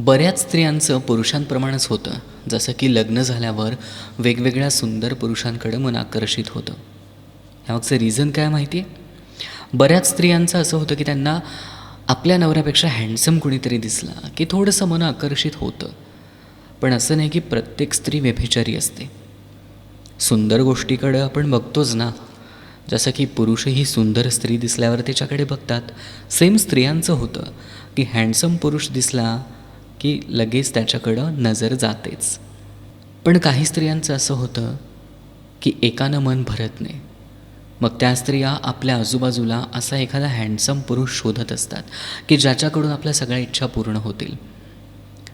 बऱ्याच स्त्रियांचं पुरुषांप्रमाणेच होतं जसं की लग्न झाल्यावर वेगवेगळ्या सुंदर पुरुषांकडे मन आकर्षित होतं. ह्यामागचं रिझन काय माहिती आहे बऱ्याच स्त्रियांचं असं होतं की त्यांना आपल्या नवऱ्यापेक्षा हँडसम कुणीतरी दिसला की थोडंसं मन आकर्षित होतं. पण असं नाही की प्रत्येक स्त्री व्यभिचारी असते. सुंदर गोष्टीकडं आपण बघतोच ना. जसं की पुरुषही सुंदर स्त्री दिसल्यावर त्याच्याकडे बघतात. सेम स्त्रियांचं होतं की हँडसम पुरुष दिसला की लगेच त्याच्याकडं नजर जातेच. पण काही स्त्रियांचं असं होतं की एकानं मन भरत नाही. मग त्या स्त्रिया आपल्या आजूबाजूला असा एखादा हँडसम पुरुष शोधत असतात की ज्याच्याकडून आपल्या सगळ्या इच्छा पूर्ण होतील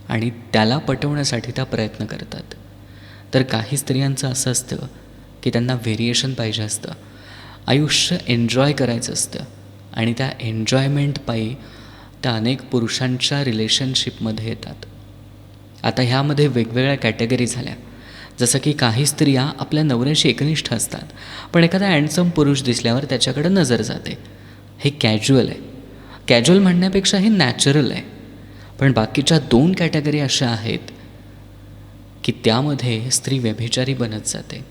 आणि त्याला पटवण्यासाठी त्या प्रयत्न करतात. तर काही स्त्रियांचं असं असतं की त्यांना व्हेरिएशन पाहिजे असतं. आयुष्य एन्जॉय करायचं असतं आणि त्या एन्जॉयमेंटपायी त्या अनेक पुरुषांच्या रिलेशनशिपमध्ये येतात. आता ह्यामध्ये वेगवेगळ्या कॅटेगरी झाल्या. जसं की काही स्त्रिया आपल्या नवऱ्याशी एकनिष्ठ असतात पण एखादा हँडसम पुरुष दिसल्यावर त्याच्याकडे नजर जाते. हे कॅज्युअल आहे. कॅज्युअल म्हणण्यापेक्षा हे नॅचरल आहे. पण बाकीच्या दोन कॅटेगरी अशा आहेत की त्यामध्ये स्त्री व्यभिचारी बनत जाते.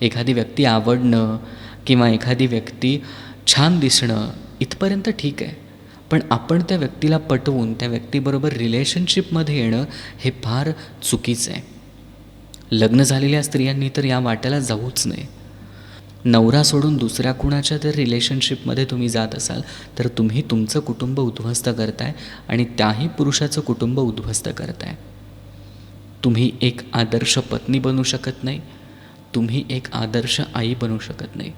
एखादी व्यक्ती आवडणं किंवा एखादी व्यक्ती छान दिसणं इथपर्यंत ठीक आहे. पण आपण त्या व्यक्तीला पटवून त्या व्यक्तीबरोबर रिलेशनशिपमध्ये येणं हे फार चुकीचं आहे. लग्न झालेल्या स्त्रियांनी तर या वाट्याला जाऊच नये. नवरा सोडून दुसऱ्या कुणाच्या जर रिलेशनशिपमध्ये तुम्ही जात असाल तर तुम्ही तुमचं कुटुंब उद्ध्वस्त करताय आणि त्याही पुरुषाचं कुटुंब उद्ध्वस्त करताय. तुम्ही एक आदर्श पत्नी बनू शकत नाही तुम्ही एक आदर्श आई बनू शकत नाही.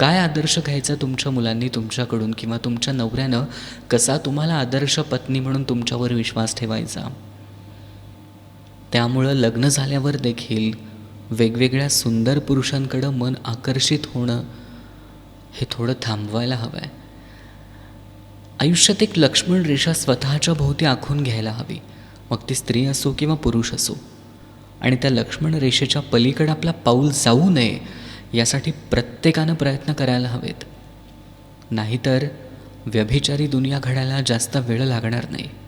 काय आदर्श घ्यायचा तुमच्या मुलांनी तुमच्याकडून किंवा तुमच्या नवऱ्यानं? कसा तुम्हाला आदर्श पत्नी म्हणून तुमच्यावर विश्वास ठेवायचा? त्यामुळं लग्न झाल्यावर देखील वेगवेगळ्या सुंदर पुरुषांकडं मन आकर्षित होणं हे थोडं थांबवायला हवं आहे आयुष्यात एक लक्ष्मण रेषा स्वतःच्या भोवती आखून घ्यायला हवी. मग ती स्त्री असो किंवा पुरुष असो. आणि त्या लक्ष्मण रेषेच्या पलीकडे आपला पाऊल जाऊ नये. यासाठी प्रत्येकानं प्रयत्न करायला हवेत. नाहीतर व्यभिचारी दुनिया घडायला जास्त वेळ लागणार नाही.